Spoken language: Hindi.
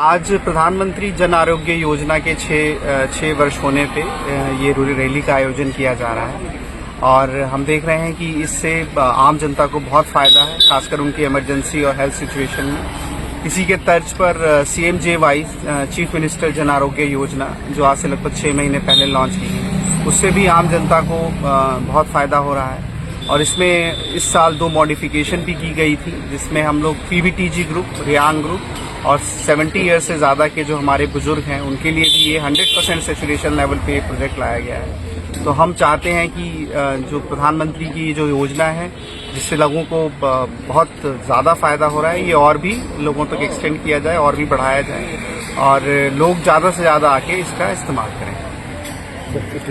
आज प्रधानमंत्री जन आरोग्य योजना के छः छः वर्ष होने पे ये रू- रैली का आयोजन किया जा रहा है। और हम देख रहे हैं कि इससे आम जनता को बहुत फ़ायदा है, खासकर उनकी इमरजेंसी और हेल्थ सिचुएशन में। इसी के तर्ज पर C M J Y chief minister Jan Arogya Yojana, जो आज से लगभग छः महीने पहले लॉन्च की गई, उससे भी आम जनता को बहुत फ़ायदा हो रहा है। और इसमें इस साल दो मॉडिफिकेशन भी की गई थी, जिसमें हम लोग पीवीटीजी ग्रुप रियांग ग्रुप और 70 ईयर से ज़्यादा के जो हमारे बुज़ुर्ग हैं, उनके लिए भी ये 100 परसेंट सेचुरेशन लेवल पे प्रोजेक्ट लाया गया है। तो हम चाहते हैं कि जो प्रधानमंत्री की जो योजना है, जिससे लोगों को बहुत ज़्यादा फ़ायदा हो रहा है, ये और भी लोगों तक एक्सटेंड किया जाए और भी बढ़ाया जाए। और लोग ज़्यादा से ज़्यादा आके इसका इस्तेमाल करें।